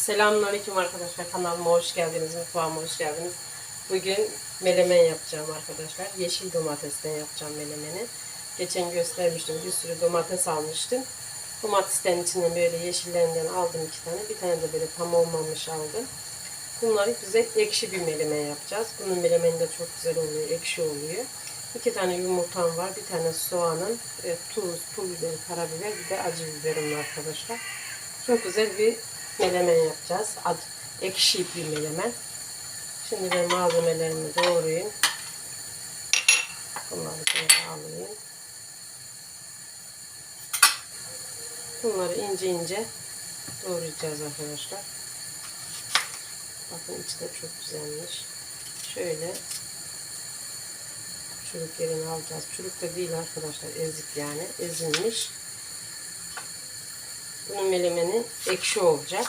Selamünaleyküm arkadaşlar. Kanalıma hoş geldiniz. Mutfağıma hoş geldiniz. Bugün melemen yapacağım arkadaşlar. Yeşil domatesten yapacağım melemeni. Geçen göstermiştim. Bir sürü domates almıştım. Domateslerin içinden böyle yeşillerinden aldım iki tane. Bir tane de böyle tam olmamış aldım. Bunları güzel ekşi bir melemen yapacağız. Bunun melemeni de çok güzel oluyor. Ekşi oluyor. İki tane yumurtam var. Bir tane soğanım. e, tuz, pul biber, karabiber. Bir de acı biberim var arkadaşlar. Çok güzel bir melemen yapacağız. Ad, ekşi bir melemen. Şimdi ben malzemelerimi doğrayayım. Bunları şöyle alayım. Bunları ince ince doğrayacağız arkadaşlar. Bakın içi de çok güzelmiş. Şöyle çürük yerini alacağız. Çürük de değil arkadaşlar. Ezik yani. Ezilmiş. Bunun melemeni ekşi olacak.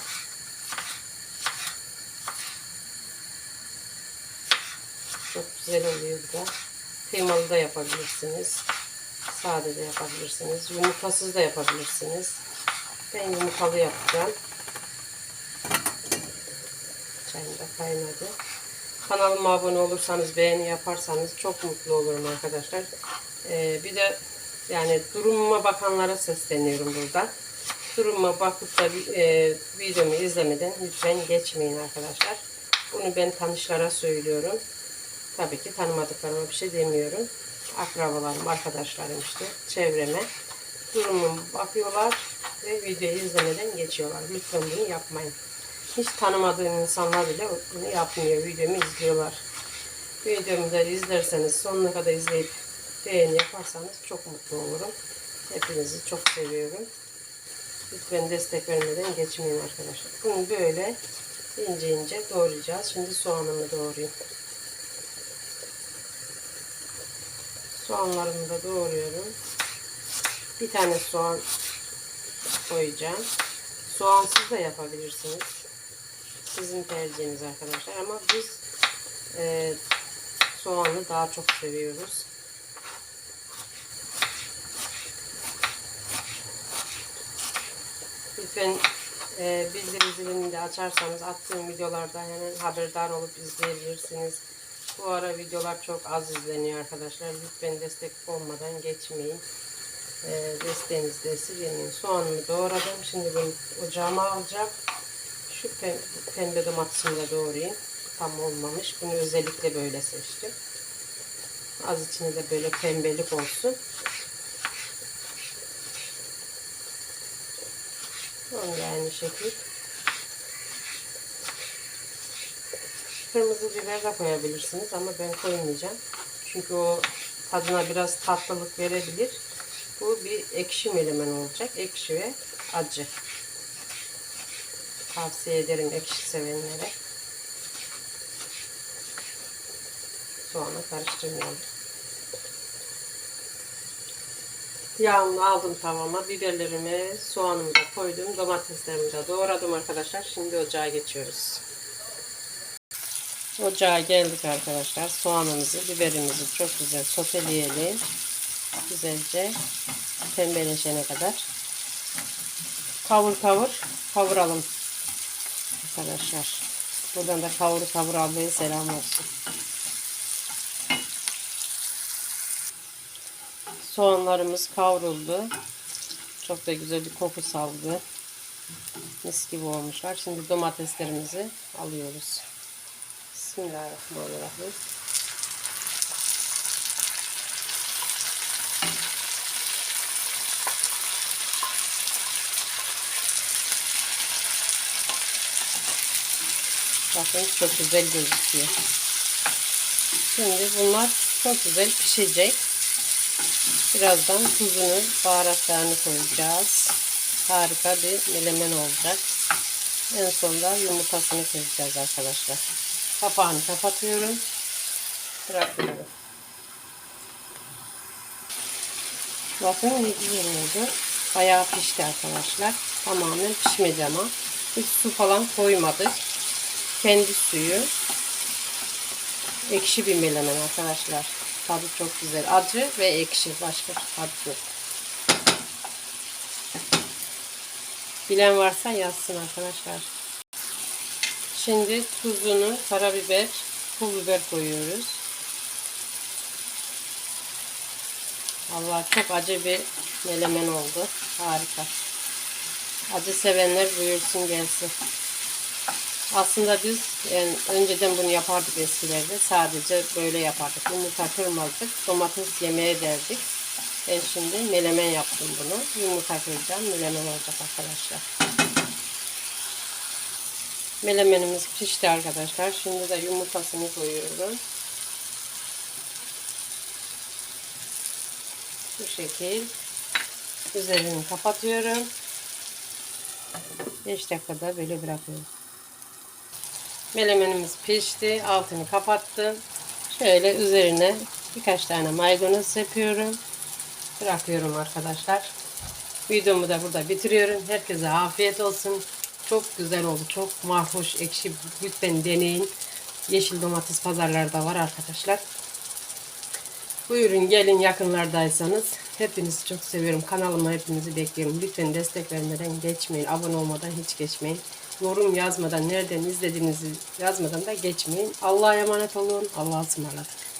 Çok güzel oluyor bu da. Kıymalı da yapabilirsiniz. Sade de yapabilirsiniz. Yumurtasız da yapabilirsiniz. Ben yumurtalı yapacağım. Çayım da kaynadı. Kanalıma abone olursanız, beğeni yaparsanız çok mutlu olurum arkadaşlar. Ee, bir de yani durumuma bakanlara sesleniyorum burada. Durumuma bakıp da e, videomu izlemeden lütfen geçmeyin arkadaşlar. Bunu ben tanışlara söylüyorum. Tabii ki tanımadıklarıma bir şey demiyorum. Akrabalarım, arkadaşlarım işte, çevreme. Durumuma bakıyorlar ve videoyu izlemeden geçiyorlar. Lütfen bunu yapmayın. Hiç tanımadığım insanlar bile bunu yapmıyor. Videomu izliyorlar. Videomu da izlerseniz sonuna kadar izleyip beğeni yaparsanız çok mutlu olurum. Hepinizi çok seviyorum. Lütfen destek vermeden geçmeyin arkadaşlar. Bunu böyle ince ince doğrayacağız. Şimdi soğanımı doğrayayım. Soğanlarımı da doğruyorum. Bir tane soğan koyacağım. Soğansız da yapabilirsiniz. Sizin tercihiniz arkadaşlar ama biz e, soğanı daha çok seviyoruz. Lütfen e, bildirim zilini de açarsanız attığım videolarda hemen haberdar olup izleyebilirsiniz. Bu ara videolar çok az izleniyor arkadaşlar. Lütfen destek olmadan geçmeyin. E, desteğinizi de. Soğanımı doğradım. Şimdi ben ocağıma alacağım. Şu pem- pembe domatesimi de doğrayayım. Tam olmamış. Bunu özellikle böyle seçtim. Az içine de böyle pembelik olsun. Onu da aynı şekil. Kırmızı biber de koyabilirsiniz ama ben koymayacağım. Çünkü o tadına biraz tatlılık verebilir. Bu bir ekşi melemen olacak. Ekşi ve acı. Tavsiye ederim ekşi sevenlere. Soğanı karıştırmayalım. Yağımı aldım tavama. Biberlerimi, soğanımı da koydum. Domateslerimi de doğradım arkadaşlar. Şimdi ocağa geçiyoruz. Ocağa geldik arkadaşlar. Soğanımızı, biberimizi çok güzel soteleyelim. Güzelce pembeleşene kadar. Kavur kavur kavuralım arkadaşlar. Buradan da kavur kavur ablaya selam olsun. Soğanlarımız kavruldu. Çok da güzel bir koku saldı. Mis gibi olmuşlar. Şimdi domateslerimizi alıyoruz. Bismillahirrahmanirrahim. Bakın çok güzel gözüküyor. Şimdi bunlar çok güzel pişecek. Birazdan tuzunu, baharatlarını koyacağız. Harika bir melemen olacak. En sonunda yumurtasını koyacağız arkadaşlar. Kapağını kapatıyorum. Bırakıyorum. Bakın ne güzel oldu. Bayağı pişti arkadaşlar. Tamamen pişmedi ama. Hiç su falan koymadık. Kendi suyu. Ekşi bir melemen arkadaşlar. Tadı çok güzel. Acı ve ekşi. Başka tadı yok. Bilen varsa yazsın arkadaşlar. Şimdi tuzunu, karabiber, pul biber koyuyoruz. Allah çok acı bir melemen oldu. Harika. Acı sevenler buyursun gelsin. Aslında biz yani önceden bunu yapardık eskilerde. Sadece böyle yapardık. Yumurta kırmazdık. Domates yemeğe derdik. Ben şimdi melemen yaptım bunu. Yumurta kıracağım. Melemen olacak arkadaşlar. Melemenimiz pişti arkadaşlar. Şimdi de yumurtasını koyuyorum. Bu şekil. Üzerini kapatıyorum. 5 dakikada böyle bırakıyorum. Melemenimiz pişti. Altını kapattım. Şöyle üzerine birkaç tane maydanoz yapıyorum. Bırakıyorum arkadaşlar. Videomu da burada bitiriyorum. Herkese afiyet olsun. Çok güzel oldu. Çok mahhoş, ekşi. Lütfen deneyin. Yeşil domates pazarlarda var arkadaşlar. Buyurun gelin yakınlardaysanız. Hepinizi çok seviyorum. Kanalıma hepinizi bekliyorum. Lütfen destek vermeden geçmeyin. Abone olmadan hiç geçmeyin. Yorum yazmadan, nereden izlediğinizi yazmadan da geçmeyin. Allah'a emanet olun. Allah'a ısmarladık.